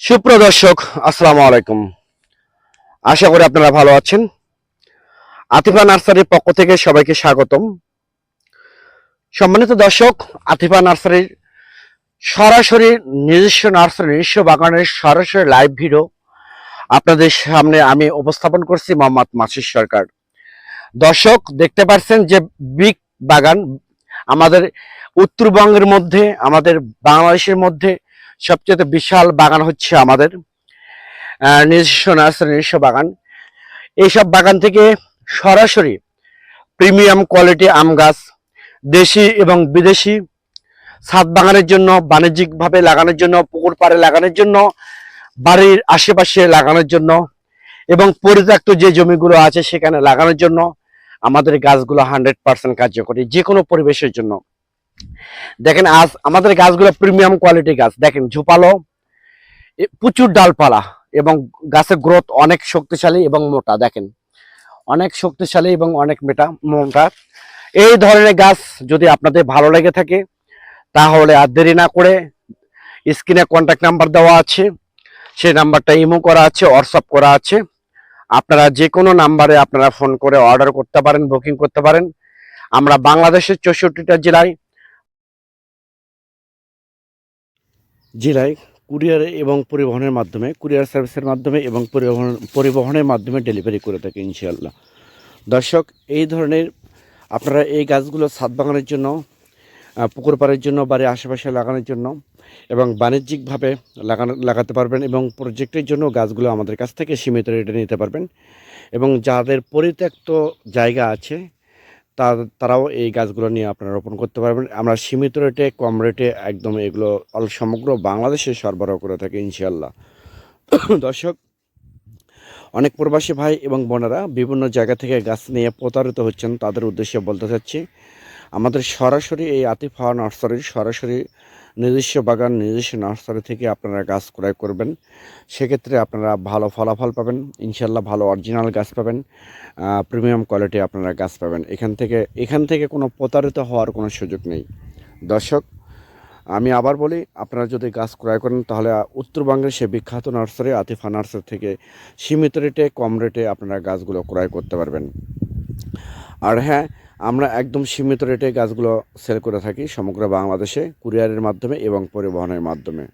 সুপ্রদর্শক, আসসালামু আলাইকুম। আশা করি আপনারা ভালো আছেন। আতিফা নার্সারির পক্ষ থেকে সবাইকে স্বাগতম। সম্মানিত দর্শক, আতিফা নার্সারির সরাসরি নিজস্ব নার্সারি, নিজস্ব বাগানের সরাসরি লাইভ ভিডিও আপনাদের সামনে আমি উপস্থাপন করছি মোহাম্মদ মাসির সরকার। দর্শক, দেখতে পাচ্ছেন যে বিগ বাগান আমাদের উত্তরবঙ্গের মধ্যে, আমাদের বাংলাদেশের মধ্যে সবচেয়ে বিশাল বাগান হচ্ছে আমাদের নিজস্ব নার্সারি নিজস্ব বাগান। এইসব বাগান থেকে সরাসরি প্রিমিয়াম কোয়ালিটি আম গাছ, দেশি এবং বিদেশি ছাদ বাগানের জন্য, বাণিজ্যিকভাবে লাগানোর জন্য, পুকুর পাড়ে লাগানোর জন্য, বাড়ির আশেপাশে লাগানোর জন্য এবং পরিত্যক্ত যে জমিগুলো আছে সেখানে লাগানোর জন্য আমাদের গাছগুলো হান্ড্রেড পার্সেন্ট কার্যকরী যে কোনো পরিবেশের জন্য। দেখেন আজ আমাদের গাছগুলো প্রিমিয়াম কোয়ালিটি গাছ। দেখেন ঝোপালো প্রচুর ডালপালা এবং গাছের গ্রোথ অনেক শক্তিশালী এবং মোটা, দেখেন। অনেক শক্তিশালী এবং অনেক মেটা, মোটা। এই ধরনের গাছ যদি আপনাদের ভালো লেগে থাকে, তাহলে আর দেরি না করে স্ক্রিনে কন্ট্যাক্ট নাম্বার দেওয়া আছে। সেই নাম্বারটা ইমো করা আছে হোয়াটসঅ্যাপ করা আছে। আপনারা যে কোনো নাম্বারে আপনারা ফোন করে অর্ডার করতে পারেন বুকিং করতে পারেন। আমরা বাংলাদেশের চৌষট্টিটা জেলায় জেলায় কুরিয়ার এবং পরিবহনের মাধ্যমে, কুরিয়ার সার্ভিসের মাধ্যমে এবং পরিবহন, পরিবহনের মাধ্যমে ডেলিভারি করে থাকে ইনশাআল্লাহ। দর্শক, এই ধরনের আপনারা এই গাছগুলো ছাদ বাগানের জন্য পুকুর পাড়ের জন্য, বাড়ির আশেপাশে লাগানোর জন্য এবং বাণিজ্যিকভাবে লাগানো, লাগাতে পারবেন এবং প্রজেক্টের জন্য গাছগুলো আমাদের কাছ থেকে সীমিত রেটে নিতে পারবেন এবং যাদের পরিত্যক্ত জায়গা আছে তারাও এই গাছগুলো নিয়ে আপনারা রোপণ করতে পারবেন। আমরা সীমিত রেটে, কম রেটে একদম এগুলো অল সমগ্র বাংলাদেশে সরবরাহ করে থাকি ইনশাল্লাহ দর্শক, অনেক প্রবাসী ভাই এবং বোনেরা বিভিন্ন জায়গা থেকে গাছ নিয়ে প্রতারিত হচ্ছেন, তাদের উদ্দেশ্যে বলতে চাচ্ছি আমাদের সরাসরি এই আতিফ আতিফা নার্সারির সরাসরি নিজস্ব বাগান, নিজস্ব নার্সারি থেকে আপনারা গাছ ক্রয় করবেন। সেক্ষেত্রে আপনারা ভালো ফলাফল পাবেন ইনশাল্লাহ ভালো অরিজিনাল গাছ পাবেন প্রিমিয়াম কোয়ালিটি আপনারা গাছ পাবেন। এখান থেকে এখান থেকে কোনো প্রতারিত হওয়ার কোনো সুযোগ নেই। দর্শক, আমি আবার বলি, আপনারা যদি গাছ ক্রয় করেন, তাহলে উত্তরবঙ্গের সে বিখ্যাত নার্সারি, আতিফা নার্সারি থেকে সীমিত রেটে, কম রেটে আপনারা গাছগুলো ক্রয় করতে পারবেন। আর হ্যাঁ আমরা একদম সীমিত রেটে গাছগুলো সেল করে থাকি সমগ্র বাংলাদেশে কুরিয়ারের মাধ্যমে এবং পরিবহনের মাধ্যমে।